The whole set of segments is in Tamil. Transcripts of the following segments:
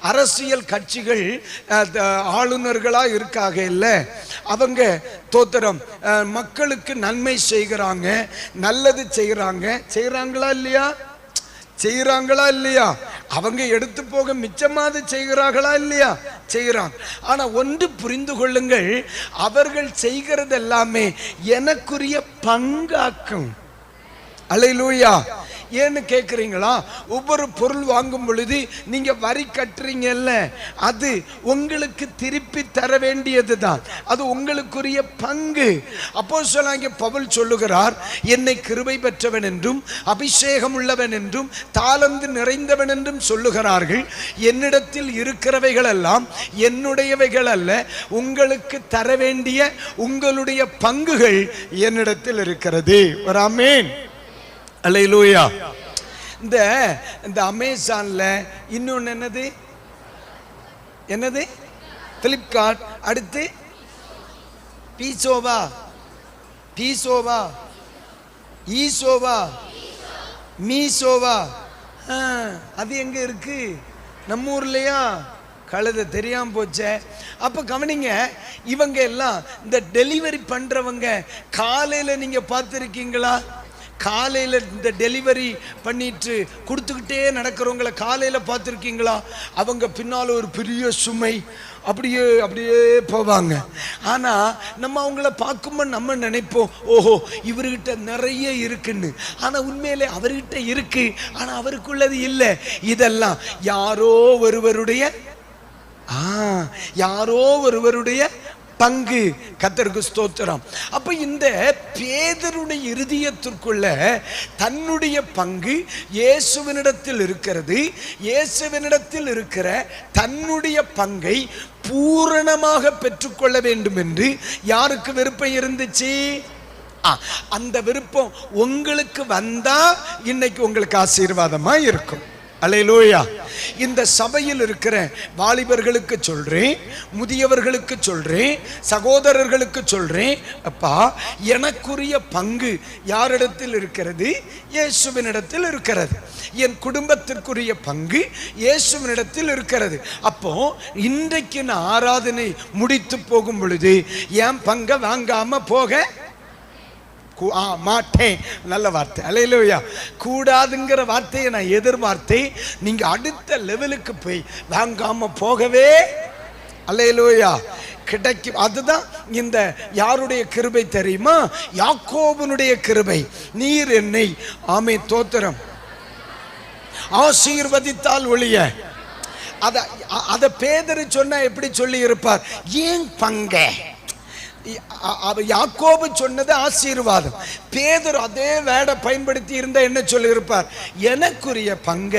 அரசியல் கட்சிகள் ஆளுநர்களா இருக்காக இல்ல. அவங்க தோத்திரம் அஹ், மக்களுக்கு நன்மை செய்கிறாங்க நல்லது செய்கிறாங்க செய்கிறாங்களா இல்லையா? செய்கிறாங்களா இல்லையா? அவங்க எடுத்து போக மிச்சமாவது செய்கிறார்களா இல்லையா? செய்கிறாங்க. ஆனா ஒன்று புரிந்து கொள்ளுங்கள் அவர்கள் செய்கிறது எல்லாமே எனக்குரிய பங்காக்கும். அலையிலூயா. ஏன்னு கேட்குறீங்களா ஒவ்வொரு பொருள் வாங்கும் பொழுது நீங்கள் வரி கட்டுறீங்கல்ல. அது உங்களுக்கு திருப்பி தர வேண்டியது தான் அது உங்களுக்குரிய பங்கு. அப்போ சொல்லாங்க பவுல் சொல்லுகிறார் என்னை கிருபை பெற்றவன் என்றும் அபிஷேகம் உள்ளவன் என்றும் தாளந்து நிறைந்தவன் என்றும் சொல்லுகிறார்கள். என்னிடத்தில் இருக்கிறவைகள் எல்லாம் என்னுடையவைகள் அல்ல உங்களுக்கு தர வேண்டிய உங்களுடைய பங்குகள் என்னிடத்தில் இருக்கிறது. ஒரு ஆமென் அல்லேலூயா இந்த இந்த அமேசான்ல இன்னொன்று என்னது? என்னது? பிளிப்கார்ட் அடுத்து பீசோவா பீசோவா ஈசோவா மீசோவா ஆ, அது எங்க இருக்கு? நம்ம ஊர்லயா? கழுத தெரியாம போச்சே. அப்ப கவனிங்க இவங்க எல்லாம் இந்த டெலிவரி பண்றவங்க காலையில நீங்க பார்த்துருக்கீங்களா? காலையில் இந்த டெலிவரி பண்ணிட்டு கொடுத்துக்கிட்டே நடக்கிறவங்கள காலையில் பார்த்துருக்கீங்களா? அவங்க பின்னால் ஒரு பெரிய சுமை. அப்படியே அப்படியே போவாங்க. ஆனால் நம்ம அவங்கள பார்க்கும்போது நம்ம நினைப்போம் ஓஹோ இவர்கிட்ட நிறைய இருக்குன்னு. ஆனால் உண்மையிலே அவர்கிட்ட இருக்கு. ஆனால் அவருக்குள்ளது இல்லை. இதெல்லாம் யாரோ ஒருவருடைய ஆ யாரோ ஒருவருடைய பங்கு கத்தருக்கு ஸ்தோத்திரம். அப்போ இந்த பேதருடைய இருதயத்திற்குள்ள தன்னுடைய பங்கு இயேசுவினிடத்தில் இருக்கிறது. இயேசுவினிடத்தில் இருக்கிற தன்னுடைய பங்கை பூரணமாக பெற்றுக்கொள்ள வேண்டும் என்று யாருக்கு விருப்பம் இருந்துச்சு? ஆ, அந்த விருப்பம் உங்களுக்கு வந்தா இன்னைக்கு உங்களுக்கு ஆசீர்வாதமா இருக்கும் அலையலூயா இந்த சபையில் இருக்கிற வாலிபர்களுக்கு சொல்றேன் முதியவர்களுக்கு சொல்றேன் சகோதரர்களுக்கு சொல்றேன் அப்பா எனக்குரிய பங்கு யாரிடத்தில் இருக்கிறது? இயேசுவினிடத்தில் இருக்கிறது. என் குடும்பத்திற்குரிய பங்கு இயேசுவினிடத்தில் இருக்கிறது. அப்போ இன்றைக்கு நான் ஆராதனை முடித்து போகும் பொழுது என் பங்கை வாங்காம போக ஆ மாட்டேன் நல்ல வார்த்தை. அலையிலோயா கூடாதுங்கிற வார்த்தையை நான் எதிர்பார்த்தேன். நீங்கள் அடுத்த லெவலுக்கு போய் வாங்காமல் போகவே அலையிலோயா கிடைக்கும். அதுதான் இந்த யாருடைய கிருபை தெரியுமா? யாக்கோபனுடைய கிருபை. நீர் என்னை ஆமை தோத்திரம். ஆசீர்வதித்தால் ஒழிய. அதை அதை பேதறி சொன்னால் சொன்னா எப்படி சொல்லி இருப்பார் ஏன் பங்க? யாக்கோபு சொன்னது ஆசீர்வாதம். பேதர் அதே வேடை பயன்படுத்தி இருந்தா என்ன சொல்லியிருப்பார்? எனக்குரிய பங்க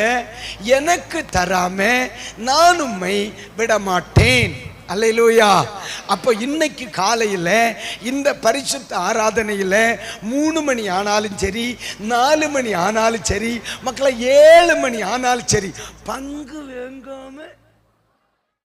எனக்கு தராம நான் உம்மை விட மாட்டேன் அப்போ இன்னைக்கு காலையில் இந்த பரிசுத்த ஆராதனையில் மூணு மணி ஆனாலும் சரி நாலு மணி ஆனாலும் சரி மக்களை ஏழு மணி ஆனாலும் சரி பங்கு வேங்காமல்